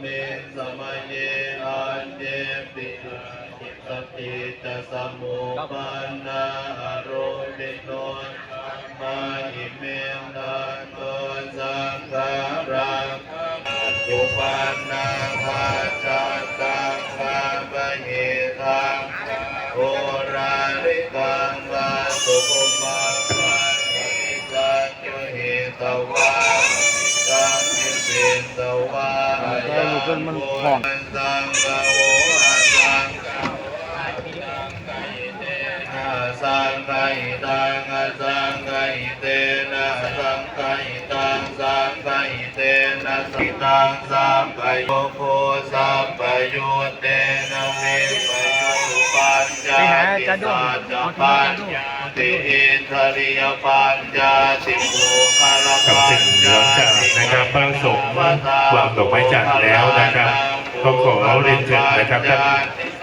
เมสมัยเยอันเยปิหิตติตสัมมุปันนาอโรมิโนมาหิเมนะโตสังขารังอุปันนาภาจันตังภาปหิทังโอราริกังวาสุกุมังวาหิตังโยหิตวาตังหิเตวา แต่ลูกมันมันห่องสังฆโออาสังฆอาสังฆอิตังอาสังฆอิเตนะสังฆอิตังสังฆอิเตนะสิตังสัมปโยโคสัมปโยเตนะเวปโยปัญจไปหาติอาจารย์ด้วสัยจจปัญญาติอินทริยปัญญาติโมคาลกับปัสิ่ญงหญาลังจาก นะครับพระสงฆ์วางดอกไม้จันทร์แล้วนะครับก็ขอเรียนเชิญนะครับท่าน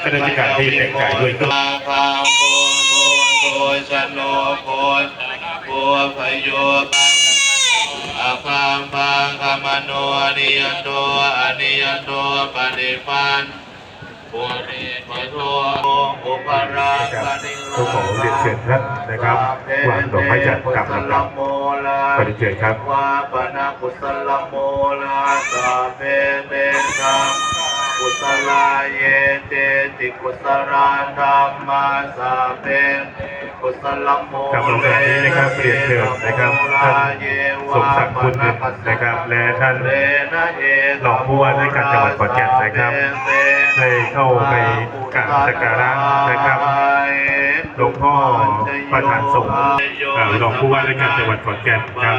ข้าราชการที่แต่งกายด้วยเครื่องอาคาโพโพโพชโนโพโพพโยปังอาคามปังคามโนอนิยโตอนิยโตปฏิปันปุริปโตอุปรานะครับปฏิโลก็ขอเรียนเชิญท่านนะครับวางดอกไม้จันทร์ตามลำดับโมลา ขอเรียนเชิญครับวาปนากุศลโมลาสาเพเตสัมกุศลาเยเตติกุศลาธรรมาสาเพกุศลโมกับโอกาสนี้นะครับเรียนเชิญนะครับท่านสมศักดิ์คุณเงินนะครับ และท่านรองผู้ว่าราชการจังหวัดขอนแก่นนะครับได้เข้าไปกราบสักการะนะครับ หลวงพ่อประธานสงฆ์อ่ารองผู้ว่าราชการจังหวัดขอนแก่นครับ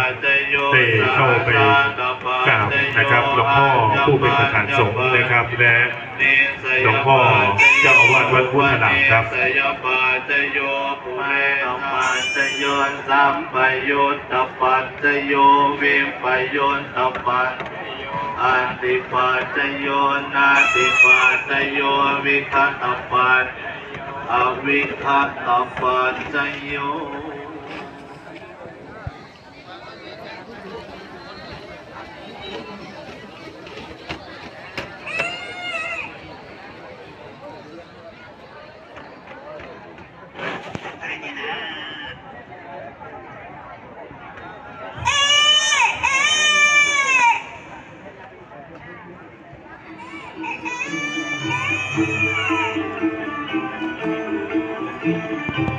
ได้เข้าไปกราบนะครับหลวงพ่อผู้เป็นประธานสงฆ์นะครับ และหลวงพ่อเจ้าอาวาสวัดพุทธนามครับโยปุเรปัจจโยสัมปยุตปัจจโยวิมปยุตปัจอันติปัจโยนาติปัจโยวิคัตปัจ อวิคั Thank you.